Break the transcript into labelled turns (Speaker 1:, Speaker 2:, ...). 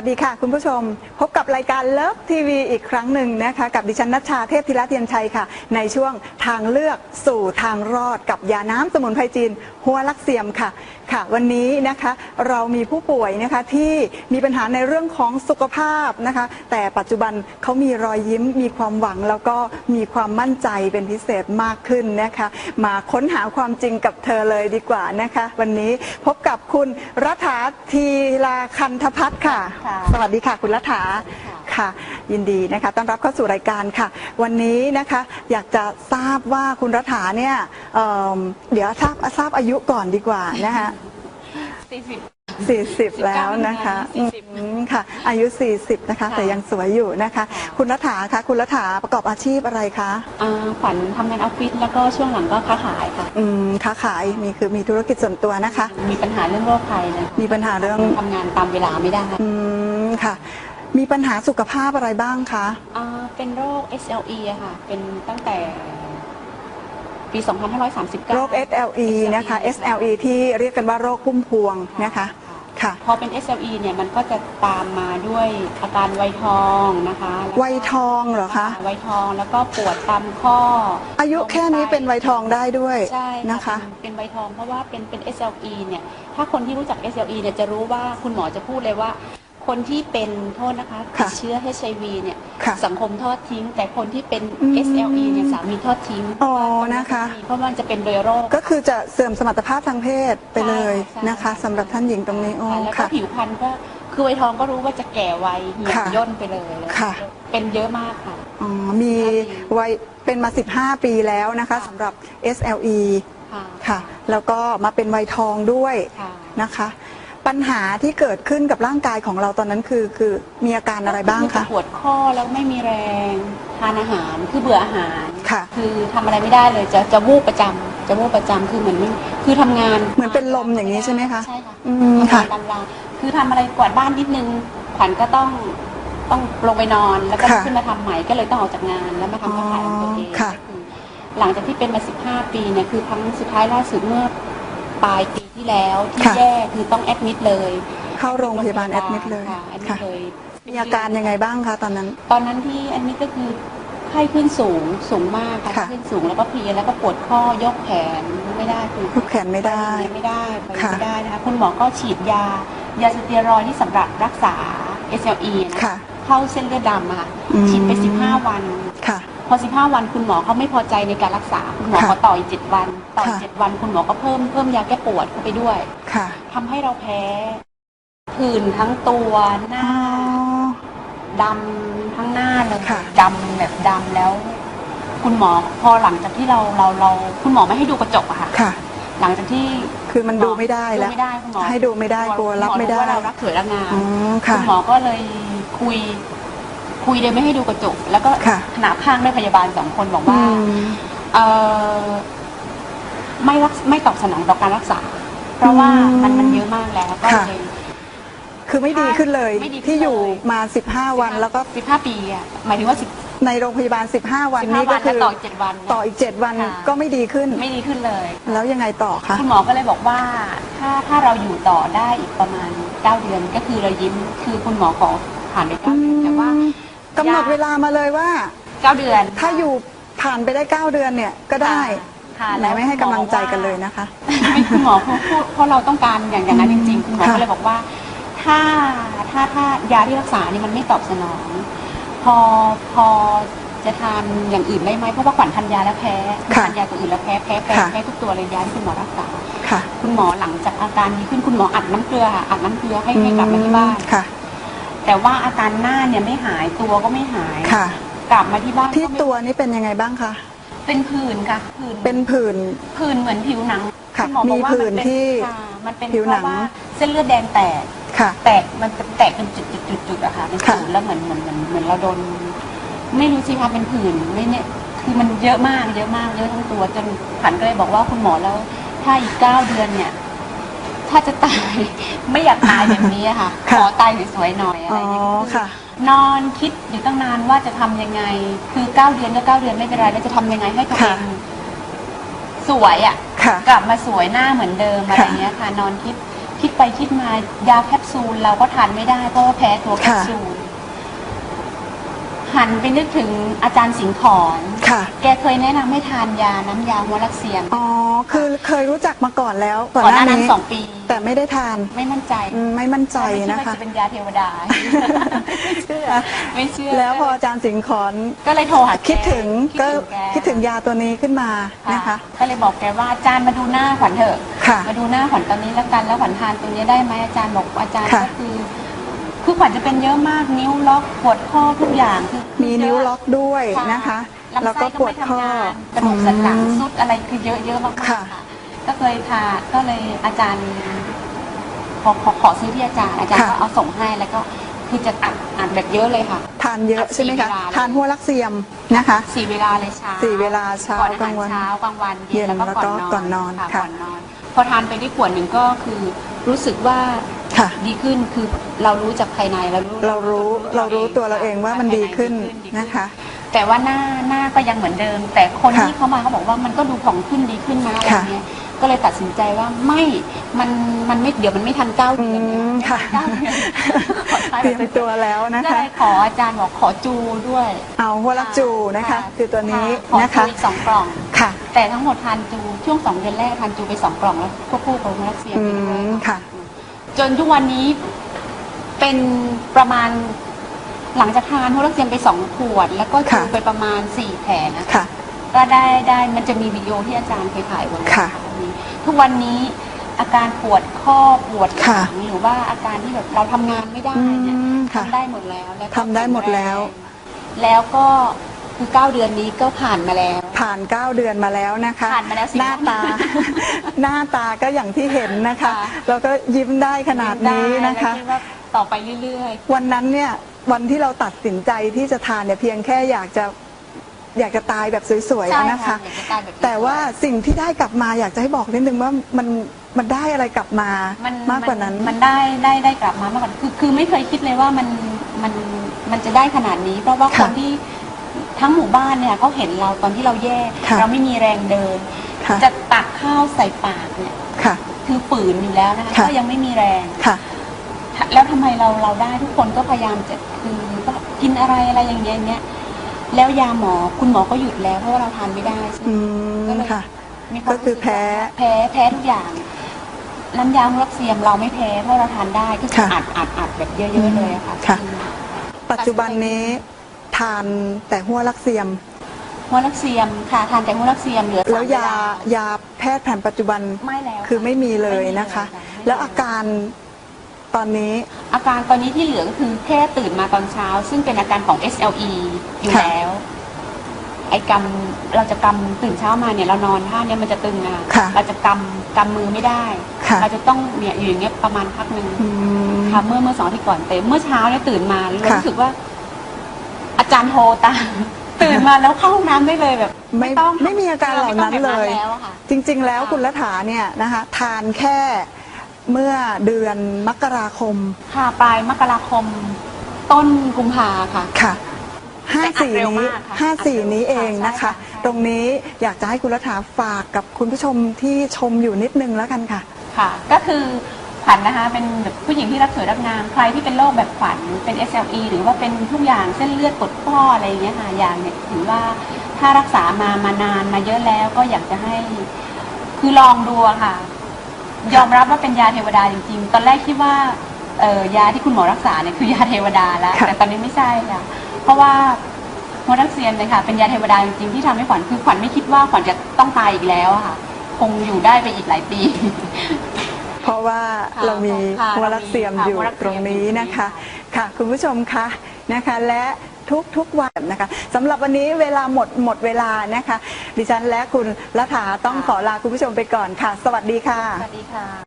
Speaker 1: วัสดีค่ะ คุณผู้ชม พบกับรายการเลิฟทีวีอีกครั้งหนึ่งนะคะ กับดิฉันนัชชาเทพธิระเทียนชัยค่ะ ในช่วงทางเลือกสู่ทางรอดกับยาน้ำสมุนไพรจีน หัวลักเสียมค่ะค่ะ วันนี้นะคะเรามีผู้ป่วยนะคะที่มีปัญหาในเรื่องของสุขภาพนะคะ แต่ปัจจุบันเขามีรอยยิ้มมีความหวังแล้วก็มีความมั่นใจเป็นพิเศษมากขึ้นนะคะ มาค้นหาความจริงกับเธอเลยดีกว่านะคะ วันนี้พบกับคุณรัฐาทีลาคันธพัฒน์ค่ะ
Speaker 2: ค่ะ
Speaker 1: สวัสดีค่ะ คุณรัฐาค่ะ ยินดีนะคะต้อนรับเข้าสู่รายการค่ะ วันนี้นะคะอยากจะทราบว่าคุณรัฐาเนี่ยเอิ่มเดี๋ยวทราบทราบอายุก่อนดีกว่านะคะ
Speaker 2: สี่สิบ
Speaker 1: 40 แล้วนะคะ
Speaker 2: สี่สิบ
Speaker 1: อืมค่ะ อายุ 40 นะคะ
Speaker 2: ค่ะ
Speaker 1: แต่ยังสวยอยู่นะคะ
Speaker 2: ค่ะ
Speaker 1: คุณรัฐาคะคุณรัฐาประกอบอาชีพอะไรคะ
Speaker 2: อ่าขวัญทำงานออฟฟิศแล้วก็ช่วงหลังก็ค้าขายค่ะ
Speaker 1: อืมค้าขายมีคือมีธุรกิจส่วนตัวนะคะ
Speaker 2: มีปัญหาเรื่องโรคภัยนะคะ
Speaker 1: มีปัญหาเรื่อง
Speaker 2: ทำงานตามเวลาไม่ได้
Speaker 1: อืมค่ะ มีปัญหาสุขภาพอะไรบ้างคะ
Speaker 2: อ่าเป็นโรค SLE อะค่ะ เป็นตั้งแต่ปี 2539
Speaker 1: โรค SLE นะคะ SLE ที่เรียกกันว่าโรคพุ่มพวงนะคะ ค่ะ
Speaker 2: พอเป็น SLE เนี่ยมันก็จะตามมาด้วยอาการไวยทองนะคะแล้วก็
Speaker 1: ไวยทองเหรอคะ
Speaker 2: ไวยทองแล้วก็ปวดตามข้อ
Speaker 1: อายุแค่นี้เป็นไวยทองได้ด้วย
Speaker 2: ใช่
Speaker 1: นะคะ
Speaker 2: เป็นเป็นไวยทองเพราะว่าเป็นเป็น SLE เนี่ยถ้าคนที่รู้จัก SLE เนี่ยจะรู้ว่าคุณหมอจะพูดเลยว่า คนที่เป็นโทษนะคะติ
Speaker 1: ค่ะ
Speaker 2: ดเชื้อ HIV เนี่ย
Speaker 1: ค่ะ
Speaker 2: สังคมทอดทิ้ง แต่คนที่เป็น
Speaker 1: อืม
Speaker 2: SLE เนี่ยสามีทอดทิ้ง
Speaker 1: อ๋อนะคะ
Speaker 2: เพราะมันจะเป็นโดยโรค
Speaker 1: ก็คือจะเสื่อมสมรรถภาพทางเพศไปเลย
Speaker 2: ใช่
Speaker 1: นะคะสำหรับท่านหญิงตรงนี้โอ้
Speaker 2: ค่ะแล้วก็
Speaker 1: ค่ะ
Speaker 2: ผิวพรรณก็คือไวยทองก็รู้ว่าจะแก่วัยเหี่ยว
Speaker 1: ค่ะ
Speaker 2: ย่นไปเลยแล้ว
Speaker 1: ค่ะ
Speaker 2: เป็นเยอะมากค่ะ
Speaker 1: อ๋อมีวัยเป็นมา 15 ปีแล้วนะคะ
Speaker 2: ค่ะ
Speaker 1: สำหรับ SLE
Speaker 2: ค่ะ
Speaker 1: ค่ะ แล้วก็มาเป็นวัยทองด้วย
Speaker 2: ค่ะ
Speaker 1: นะคะ ปัญหาที่เกิดขึ้นกับร่างกายของเราตอนนั้นคือ คือมีอาการอะไรบ้าง
Speaker 2: ก็
Speaker 1: คะ
Speaker 2: จปวดข้อแล้วไม่มีแรงทานอาหารคือเบื่ออาหาร
Speaker 1: ค่ะ
Speaker 2: คือทำอะไรไม่ได้เลยจะจะวูบประจำจะวูบประจำคือเหมือนไม่คือทำงาน
Speaker 1: เหมือนเป็นลมอย่างนี้ใช่ไหมคะ
Speaker 2: ใช่ค่ะ
Speaker 1: อืม
Speaker 2: ทำ
Speaker 1: ค่ะ
Speaker 2: งานตามลาคือทำอะไรกวาดบ้านนิดนึงขวัญก็ต้องต้องลงไปนอนแล้วก็
Speaker 1: ค่ะ
Speaker 2: ขึ้นมาทำใหม่ก็เลยต้องออกจากงานแล้วมาทำค้าขายของตัวเอง
Speaker 1: อ๋อค่ะ
Speaker 2: ก็คือหลังจากที่เป็นมา 15 ปีเนี่ยคือครั้งสุดท้ายล่าสุดเมื่อ ปลายปีที่แล้วที่
Speaker 1: ค่ะ
Speaker 2: แย่คือต้องแอดมิดเลย
Speaker 1: เข้าโรงพยาบาลแอดมิดเลย
Speaker 2: ค่ะแอดมิ
Speaker 1: ค่ะ
Speaker 2: ดเลย
Speaker 1: มีอาการยังไงบ้างคะตอนนั้น
Speaker 2: ตอนนั้นที่แอดมิดก็คือไข้ขึ้นสูงสูงมากค่ะ
Speaker 1: ค่ะ
Speaker 2: ขึ้นสูงแล้วก็เพลียแล้วก็ปวดข้อยกแขนไม่ได้คือ
Speaker 1: ลุกแขนไม่ได้
Speaker 2: ไปไม่ได้ไป
Speaker 1: ค่ะ
Speaker 2: ไม่ได้นะคะคุณหมอก็ฉีดยา ยาสเตียรอยด์ที่สำหรับรักษา SLE นะ
Speaker 1: ค่ะ
Speaker 2: เข้าเส้นเลือดดำอะค่ะ
Speaker 1: อืม
Speaker 2: ฉีดไป 15 วัน
Speaker 1: ค่ะ
Speaker 2: พอ 15 วันคุณหมอเขาไม่พอใจในการรักษา คุณหมอ
Speaker 1: ค่ะ
Speaker 2: เขาต่ออีก 7 วัน ต่ออีก
Speaker 1: ค่ะ
Speaker 2: 7วันคุณหมอก็เพิ่มเพิ่มยาแก้ปวดเข้าไปด้วย
Speaker 1: ค่ะ
Speaker 2: ทำให้เราแพ้ผื่นทั้งตัวหน้า
Speaker 1: อ๋อ
Speaker 2: ดำทั้งหน้าเลย
Speaker 1: ค่ะ
Speaker 2: ดำแบบดำแล้ว คุณหมอพอหลังจากที่เราเราเรา คุณหมอไม่ให้ดูกระจกอะค่ะ
Speaker 1: ค่ะ
Speaker 2: หลังจากที่
Speaker 1: คือมันดูไม่ได้แล้ว
Speaker 2: ดูไม่ได้คุณหมอ
Speaker 1: ให้ดูไม่ได้กลัวรับไม่ได้
Speaker 2: คุณหอรู้ว่าเรารักสวยรักงาม
Speaker 1: อ๋อ
Speaker 2: คุ
Speaker 1: ค่ะ
Speaker 2: ณหมอก็เลยคุย คุยโดยไม่ให้ดูกระจก แล้วก็
Speaker 1: ค่ะ
Speaker 2: ขนาบข้างด้วยพยาบาลสองคนบอกว่า
Speaker 1: อืม
Speaker 2: เออไม่รักไม่ตอบสนองต่อการรักษา เพราะว่า
Speaker 1: อืม
Speaker 2: มันมันเยอะมากแล้วก็
Speaker 1: ค่ะ
Speaker 2: เลย
Speaker 1: คือไม่ดีขึ้นเลย
Speaker 2: ไม่ดีขึ้น
Speaker 1: ที่อยู่
Speaker 2: เลย
Speaker 1: มา 15 วันแล้วก็
Speaker 2: สิบห้าปีอะหมายถึงว่าสิบ
Speaker 1: ในโรงพยาบาล 15 วัน
Speaker 2: สิบห้า
Speaker 1: นี้ก็
Speaker 2: วัน
Speaker 1: คื
Speaker 2: แล้ว
Speaker 1: อ
Speaker 2: ต่ออีกเจ็ดวัน
Speaker 1: ต่ออีก7วัน
Speaker 2: ค่ะ
Speaker 1: ก็ไม่ดีขึ้น
Speaker 2: ไม่ดีขึ้นเลย
Speaker 1: แล้วยังไงต่อคะ
Speaker 2: คุณหมอก็เลยบอกว่าถ้าถ้าเราอยู่ต่อได้อีกประมาณ 9 เดือนก็คือเรายิ้มคือคุณหมอขอผ่านไป9เดือนแต่ว่า
Speaker 1: กำหนดเวลามาเลยว่า
Speaker 2: 9เดือน
Speaker 1: ถ้าอยู่ผ่านไปได้ 9 เดือนเนี่ยก็ได้
Speaker 2: ค่ะ
Speaker 1: ไหนไม่ให้กำลังใจกันเลยนะคะ
Speaker 2: ไม่คุณหมอพูดพูดเพราะเราต้องการอย่างอย่างนั้นจริงๆคุณหมอ
Speaker 1: ค่ะ
Speaker 2: ก็เลยบอกว่า ถ้าถ้าถ้ายาที่รักษานี่มันไม่ตอบสนอง พอพอจะทานอย่างอื่นได้ไหมเพราะว่าขวัญทานยาแล้วแพ้ทานยาตัวอื่นแล้วแพ้แพ้แพ้แพ้ทุกตัวเลยยาที่คุณหมอรักษา
Speaker 1: ค่ะ
Speaker 2: คุณหมอหลังจากอาการดีขึ้นคุณหมออัดน้ำเกลือค่ะอัดน้ำเกลือให้ให้กลับมาที่บ้าน
Speaker 1: ค่ะ
Speaker 2: แต่ว่าอาการหน้าเนี่ยไม่หายตัวก็ไม่หาย
Speaker 1: ค่ะ
Speaker 2: กลับมาที่บ้าน
Speaker 1: ที่
Speaker 2: ก็ไม่
Speaker 1: ตัวนี้เป็นยังไงบ้างคะ
Speaker 2: เป็นผื่นค่ะผื่น
Speaker 1: เป็นผื่น
Speaker 2: ผื่นเหมือนผิวหนัง
Speaker 1: ค่ะ
Speaker 2: ณหมอบอกว่า
Speaker 1: มีผื่น
Speaker 2: มัเป็
Speaker 1: ที่
Speaker 2: ค่ะมันเป็น
Speaker 1: ผิวหนัง
Speaker 2: เพราะว่าเส้นเลือดแดงแตก
Speaker 1: ค่ะ
Speaker 2: แตกมันเป็นแตกเป็นจุดจุดจุดจุดๆๆๆอะค่ะเป็น
Speaker 1: ค่ะ
Speaker 2: ผื่นแล้วเหมือนเหมือนเหมือนเหมือนเราโดน ไม่รู้สิคะเป็นผื่นไม่เนี่ยคือมันเยอะมากเยอะมากเยอะทั้งตัวจนผันก็เลยบอกว่าคุณหมอแล้ว ถ้าอีกเก้าเดือนเนี่ย ถ้าจะตาย ไม่อยากตายแบบนี้อะค่ะข
Speaker 1: ค่ะ
Speaker 2: อตายสวยๆหน่อยอะไร
Speaker 1: อ๋อ
Speaker 2: อย่างเงี้ยก็คือ
Speaker 1: ค่ะ
Speaker 2: นอนคิดอยู่ตั้งนานว่าจะทำยังไง คือเก้าเดือนก็เก้าเดือนไม่เป็นไรแล้วจะทำยังไงให้ตัวเอ
Speaker 1: ค่ะ
Speaker 2: งสวยอะ
Speaker 1: ค่ะ
Speaker 2: กลับมาสวยหน้าเหมือนเดิมอะไร
Speaker 1: ค่ะ
Speaker 2: เงี้ยค่ะ นอนคิดคิดไปคิดมายาแคปซูลเราก็ทานไม่ได้เพราะว่าแพ้ตัวแคป
Speaker 1: ค่ะ
Speaker 2: ซูล หันไปนึกถึงอาจารย์สิงห์ขอน
Speaker 1: ค่ะ
Speaker 2: แกเคยแนะนำให้ทานยาน้ำยาหัวลักเซียม
Speaker 1: อ๋อ คือเคยรู้จักมาก่อนแล้ว
Speaker 2: ก่อนหน้านั้นสองปี
Speaker 1: แต่ไม่ได้ทาน
Speaker 2: ไม่มั่นใจ
Speaker 1: อืมไม่มั่นใจ
Speaker 2: ไม่
Speaker 1: นะ
Speaker 2: คิดว่า
Speaker 1: คะ
Speaker 2: จะเป็นยาเทวดา ไม่เชื่อไม่เชื่อ
Speaker 1: แล้วพออาจารย์สิงห์ขอน
Speaker 2: ก็เลยโทรหาแก
Speaker 1: คิดถึงก็
Speaker 2: แก
Speaker 1: คิดถึงยาตัวนี้ขึ้นมานะคะ
Speaker 2: ก็เลยบอกแกว่าอาจารย์มาดูหน้าขวัญเถอะ
Speaker 1: ค่ะ
Speaker 2: มาดูหน้าขวัญตอนนี้แล้วกันแล้วขวัญทานตัวนี้ได้ไหมอาจารย์บอกอาจารย์
Speaker 1: ค่ะ
Speaker 2: ก็คือ คือขวัญจะเป็นเยอะมากนิ้วล็อกปวดข้อทุกอย่างคือ
Speaker 1: มีนิ้วล็อกด้วยนะคะ
Speaker 2: ลำไส้
Speaker 1: แล้วก็ปวดข้อ
Speaker 2: ไม่ทำงานกระดูกสันหลัง
Speaker 1: อืม
Speaker 2: สุดอะไรคือเยอะเยอะมากๆ
Speaker 1: ค่ะ
Speaker 2: ค่ะ ก็เคยทานก็เลยอาจารย์ขอขอขอซื้อที่อาจารย์อาจารย์ก็เอาส่งให้แล้วก็คือจะอัดอัดแบบเยอะเลยค่ะ
Speaker 1: ทานเยอะใช่ไหมคะ
Speaker 2: สี่เวลา
Speaker 1: ทานหัวลักเซียมนะคะ
Speaker 2: สี่เวลาเลยเช้า
Speaker 1: สี่เวลาเช้า
Speaker 2: ก่อนอาหาร
Speaker 1: กลางวัน
Speaker 2: เช้ากลางวัน
Speaker 1: เย็
Speaker 2: เย็
Speaker 1: น
Speaker 2: นแล้วก็
Speaker 1: แล้วก็
Speaker 2: ก่อนนอน
Speaker 1: ก่อนนอน
Speaker 2: ค่ะ
Speaker 1: ค่ะ
Speaker 2: ก่อนนอน พอทานไปได้ขวดหนึ่งก็คือรู้สึกว่า
Speaker 1: ค่ะ
Speaker 2: ดีขึ้นคือเรารู้จากภายในเรารู้
Speaker 1: เรารู้เรารู้ตัวเราเองว่ามันดีขึ้น
Speaker 2: ภายใดี
Speaker 1: นะคะ
Speaker 2: แต่ว่าหน้าหน้าก็ยังเหมือนเดิม แต่คน
Speaker 1: ค่ะ
Speaker 2: ที่เขามาเขาบอกว่ามันก็ดูผ่องขึ้นดีขึ้นนะอะไร
Speaker 1: ค่ะ
Speaker 2: เงี้ยก็เลยตัดสินใจว่าไม่มันมันไม่เดี๋ยวมันไม่ทันเก้า
Speaker 1: อื
Speaker 2: เดือนเนี่ย
Speaker 1: มค่ะ
Speaker 2: เก้าเดือนขอท้าย
Speaker 1: เตรียมตัวแล้วนะ
Speaker 2: ก็
Speaker 1: คะ
Speaker 2: เลยขออาจารย์บอกขอจูด้วย
Speaker 1: เอาหัวลักจูนะคะ คือตัวนี้
Speaker 2: ขอ
Speaker 1: นะ
Speaker 2: จู
Speaker 1: คะ
Speaker 2: อีกสองกล่อง
Speaker 1: ค่ะ
Speaker 2: แต่ทั้งหมดทานจูช่วงสองเดือนแรกทานจูไปสองกล่องแล้วควบคู่กับโมลักเซียม
Speaker 1: อื
Speaker 2: ไปด้วย
Speaker 1: มค่ะ
Speaker 2: จนทุกวันนี้เป็นประมาณหลังจากทานโมลักเซียมไปสองขวด แล้วก็จู
Speaker 1: ค่ะ
Speaker 2: ไปประมาณสี่แผงนะ
Speaker 1: ค่ะ
Speaker 2: ก็ได้ได้มันจะมีวิดีโอที่อาจารย์เคยถ่ายไว้
Speaker 1: ค่ะ
Speaker 2: ทุกวันนี้อาการปวดข้อปวดห
Speaker 1: ค่ะ
Speaker 2: ลังหรือว่าอาการที่แบบเราทำงานไม่ได้เนี่ย
Speaker 1: อืมค่ะ
Speaker 2: ทำได้หมดแล้วแล้วก็
Speaker 1: ทำได้หมดแล้ว
Speaker 2: แล้วก็ คือเก้าเดือนนี้ก็ผ่านมาแล้ว
Speaker 1: ผ่าน 9 เดือนมาแล้วนะคะ
Speaker 2: ผ่านมาแล้วสิ
Speaker 1: หน้าตา หน้าตาก็อย่างที่เห็นนะคะ
Speaker 2: ค่ะ
Speaker 1: แล้วก็ยิ้มได้ขนาดนี้นะคะ
Speaker 2: ได้แล้วดว่าต่อไปเรื่อย
Speaker 1: วันนั้นเนี่ยวันที่เราตัดสินใจที่จะทานเนี่ยเพียงแค่อยากจะอยากจะตายแบบสวย
Speaker 2: ๆใช่
Speaker 1: ๆนะคะ
Speaker 2: อยากจะกลายแบบนี้
Speaker 1: แต่ว่าสิ่งที่ได้กลับมาอยากจะให้บอกนิดนึงว่ามันมันได้อะไรกลับมา
Speaker 2: มัน
Speaker 1: มากกว่านั้น
Speaker 2: มันได้ได้ได้กลับมามากกว่าคือคือไม่เคยคิดเลยว่ามันมันมันจะได้ขนาดนี้ เพราะว่าค
Speaker 1: ค่ะ
Speaker 2: นที่ ทั้งหมู่บ้านเนี่ยเขาเห็นเราตอนที่เราแย่
Speaker 1: ค่ะ
Speaker 2: เราไม่มีแรงเดิน
Speaker 1: ค่ะ
Speaker 2: จะตักข้าวใส่ปากเนี่ย
Speaker 1: ค่ะ
Speaker 2: คือฝืนอยู่แล้วนะคะ
Speaker 1: ค่ะ
Speaker 2: ก็ยังไม่มีแรง
Speaker 1: ค่ะ
Speaker 2: แล้วทำไมเราเราได้ทุกคนก็พยายามจะคือก็กินอะไรอะไรอย่างเงี้ยอย่างเงี้ยแล้วยาหมอคุณหมอก็หยุดแล้วเพราะว่าเราทานไม่ได้ใช่ไหม
Speaker 1: อืม
Speaker 2: ก็เลย
Speaker 1: ค่ะ
Speaker 2: มีวาม
Speaker 1: ก็คือแพ้
Speaker 2: แพ้แพ้ทุกอย่าง น้ำยารักเซียมเราไม่แพ้เพราะเราทานได้ก็คือ
Speaker 1: ค่ะ
Speaker 2: อัดอัดอัดแบบเยอะๆเลยอะค่ะ
Speaker 1: ค่ะ
Speaker 2: อืม
Speaker 1: ปัจจุบันนี้ ทานแต่หัวลักเซียม
Speaker 2: หัวรักเซียมค่ะทานแต่หัวรักเซียมเหลือ
Speaker 1: แล้ว
Speaker 2: สม
Speaker 1: ยา
Speaker 2: เวยา
Speaker 1: แพทย์แผนปัจจุบัน
Speaker 2: ไม่แล้ว
Speaker 1: คือไม่มีเลยนะคะ
Speaker 2: ไม่มีเลย
Speaker 1: แล้วอาการตอนนี้
Speaker 2: อาการตอนนี้ที่เหลือก็คือแค่ตื่นมาตอนเช้า ซึ่งเป็นอาการของ SLE อยู่
Speaker 1: ค่ะ
Speaker 2: แล้ว ไอ้กำเราจะกำตื่นเช้ามาเนี่ยเรานอนท่าเนี้ยมันจะตึงนะคะ
Speaker 1: ค่ะ
Speaker 2: เราจะกำกำมือไม่ได้
Speaker 1: ค่ะ
Speaker 2: เราจะต้องเนี่ยอยู่อย่างเงี้ยประมาณพักหนึ่ง
Speaker 1: อืม
Speaker 2: ค่ะเมื่อเมื่อสองอาที่ก่อนแต่เมื่อเช้าเนี่ยตื่นมาเรา
Speaker 1: ค่ะ
Speaker 2: รู้สึกว่า อาจารย์โทรตามตื่นมาแล้วเข้าห้องน้ำได้เลยแบบ
Speaker 1: ไม่
Speaker 2: ต้อง
Speaker 1: ไม่มีอาการเหล่านั้น
Speaker 2: ไม่ต้อง
Speaker 1: เลย
Speaker 2: แบบแล้วอะค่ะ
Speaker 1: จริง ๆ แล้ว
Speaker 2: ค่ะ
Speaker 1: คุณรัฐาเนี่ยนะคะทานแค่เมื่อเดือนมกราคม
Speaker 2: ค่ะปลายมกราคมต้นกุมภาค่ะ
Speaker 1: ค่ะห้า
Speaker 2: แต่อัด
Speaker 1: สี่
Speaker 2: เร็ว
Speaker 1: นี้
Speaker 2: มากค่ะ
Speaker 1: ห้าสี่
Speaker 2: อัดเร็ว
Speaker 1: นี้เอง
Speaker 2: ค่ะ
Speaker 1: นะคะ
Speaker 2: ใช่ค่ะ
Speaker 1: ตรงนี้อยากจะให้คุณรัฐาฝากกับคุณผู้ชมที่ชมอยู่นิดนึงแล้วกันค่ะ
Speaker 2: ค่ะ ก็คือ ขวัญนะคะ เป็นแบบผู้หญิงที่รักสวยรักงามใครที่เป็นโรคแบบขวัญเป็น SLE หรือว่าเป็นทุกอย่างเส้นเลือดกดข้ออะไรอย่างเงี้ยค่ะอย่างเนี่ยถือว่าถ้ารักษามามานานมาเยอะแล้วก็อยากจะให้คือลองดูอะค่ะ ยอมรับว่าเป็นยาเทวดาจริง ๆ ตอนแรกคิดว่าเออยาที่คุณหมอรักษาเนี่ยคือยาเทวดาแล้ว
Speaker 1: ค่ะ
Speaker 2: แต่ตอนนี้ไม่ใช่ค่ะ เพราะว่าโมดักเซียนเนี่ยค่ะ เป็นยาเทวดาจริงๆที่ทำให้ขวัญคือขวัญไม่คิดว่าขวัญจะต้องตายอีกแล้วอะค่ะ คงอยู่ได้ไปอีกหลายปี
Speaker 1: เพราะว่า
Speaker 2: ค่ะ
Speaker 1: เรามี
Speaker 2: ค่ะ
Speaker 1: หัวรักเสียม
Speaker 2: เรามี
Speaker 1: อยู่
Speaker 2: หัวรักเสียม
Speaker 1: ตรงนี้นะคะ
Speaker 2: อยู่
Speaker 1: ค่ะ คุณผู้ชมคะนะคะ และทุกทุกๆวันนะคะสำหรับวันนี้เวลาหมดหมดเวลานะคะ ดิฉันและคุณรัฐาต้องขอลาคุณผู้ชมไปก่อนค่ะ สวัสดีค่ะ
Speaker 2: สวัสดีค่ะ